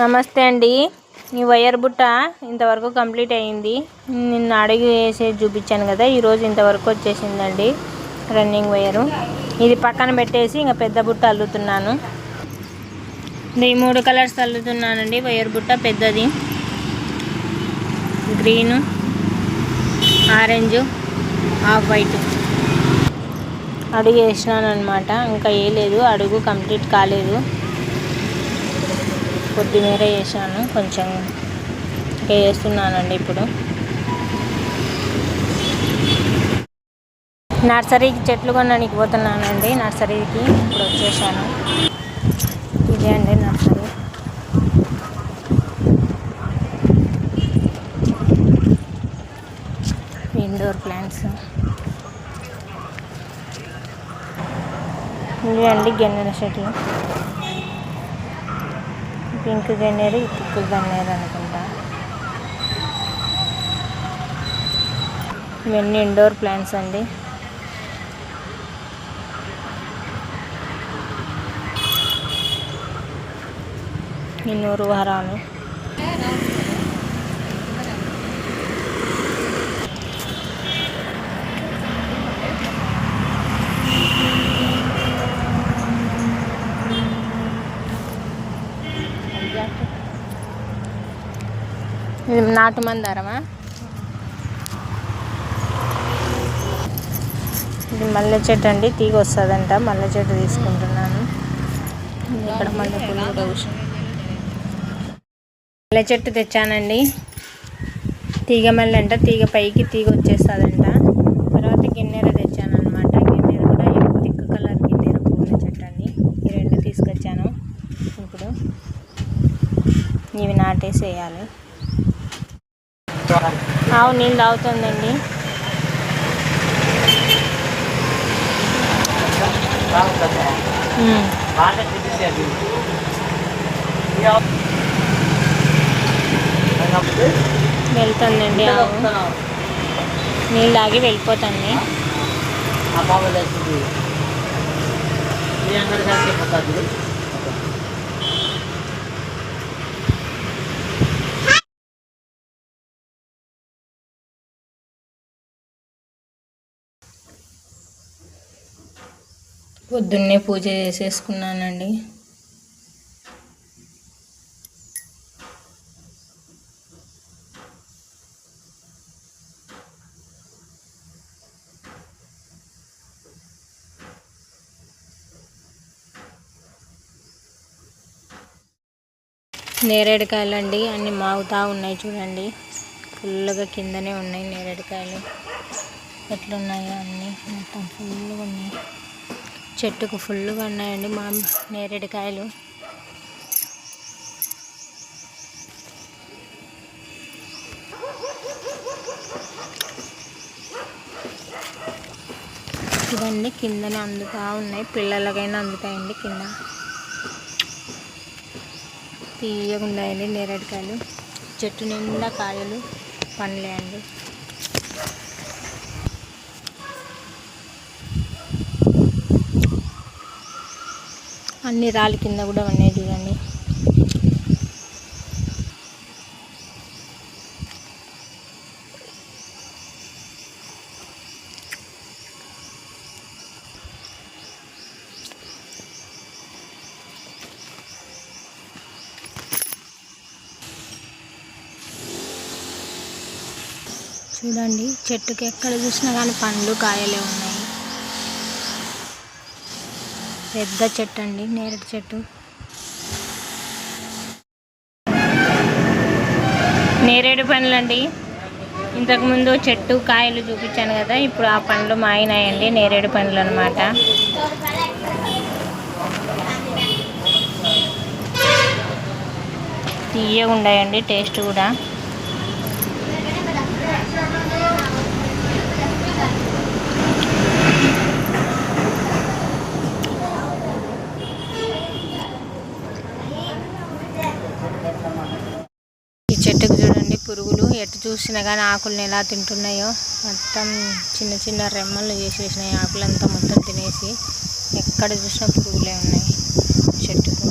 నమస్తే అండి. ఈ వైర్ బుట్ట ఇంతవరకు కంప్లీట్ అయ్యింది. నిన్న అడిగి వేసి చూపించాను కదా ఈరోజు ఇంతవరకు వచ్చేసిందండి రన్నింగ్ వైరు. ఇది పక్కన పెట్టేసి ఇంకా పెద్ద బుట్ట అల్లుతున్నాను. ఈ మూడు కలర్స్ అల్లుతున్నానండి. వైర్ బుట్ట పెద్దది. Green orange off white. అడుగు వేసినాను అనమాట ఇంకా వేయలేదు అడుగు కంప్లీట్ కాలేదు. కొద్దిమీర వేసాను కొంచెం వేస్తున్నానండి ఇప్పుడు. నర్సరీకి చెట్లు కొనడానికి పోతున్నానండి. నర్సరీకి ఇప్పుడు వచ్చేసాను. ఇదే అండి నర్సరీ. Indoor plants. ఇదే అండి గెన్నెల చెట్లు. పింక్ గన్నేరు పింక్ గన్నేరు అనుకుంటా. ఇవన్నీ ఇండోర్ ప్లాంట్స్ అండి. ఇన్నూరు వరాలు. ఇది నాటు మందారమా? ఇది మల్లె చెట్టు అండి తీగ వస్తుందంట మల్లె చెట్టు తీసుకుంటున్నాను. ఇక్కడ మల్లె పూలు కూడా మల్లె చెట్టు తెచ్చానండి. తీగ మల్లె అంట తీగ పైకి తీగ వచ్చేస్తుందంట. తర్వాత గిన్నెర తెచ్చాను అనమాట గిన్నెర కూడా థిక్ కలర్ గిన్నెర పూల చెట్టు అండి. ఈ రెండు తీసుకొచ్చాను. ఇప్పుడు ఇవి నాటేసేయాలి. ఆవు నీళ్ళు తాగుతుందండి. వెళ్తుందండి ఆవు. నీళ్ళు తాగి వెళ్ళిపోతుంది పొద్దున్నే పూజ చేసేసుకున్నానండి. నేరేడుకాయలు అండి అన్ని మాగుతా ఉన్నాయి చూడండి. ఫుల్గా కిందనే ఉన్నాయి నేరేడుకాయలు. ఎట్లున్నాయో అన్నీ మొత్తం ఫుల్గా ఉన్నాయి. చెట్టుకు ఫుల్గా ఉన్నాయండి మా నేరేడుకాయలు. ఇవన్నీ కిందనే అందుతా ఉన్నాయి. పిల్లలకైనా అందుతాయండి కింద. తీయగా ఉన్నాయండి నేరేడుకాయలు. చెట్టు నిండా కాయలు పండ్లే అండి. అన్ని రాళ్ళ కింద కూడా ఉన్నాయి చూడండి. చూడండి చెట్టుకి ఎక్కడ చూసినా కానీ పండ్లు కాయలే ఉన్నాయి. పెద్ద చెట్టు అండి నేరేడు చెట్టు. నేరేడు పండ్లు అండి ఇంతకుముందు చెట్టు కాయలు చూపించాను కదా ఇప్పుడు ఆ పండ్లు మాయినాయండి నేరేడు పండ్లు అనమాట తీయగా ఉన్నాయండి టేస్ట్ కూడా ఈ చెట్టుకు చూడండి పురుగులు ఎటు చూసినా కానీ ఆకులను ఎలా తింటున్నాయో మొత్తం చిన్న చిన్న రెమ్మలు చేసేసినాయి. ఆకులంతా మొత్తం తినేసి ఎక్కడ చూసినా పురుగులే ఉన్నాయి. చెట్టుకు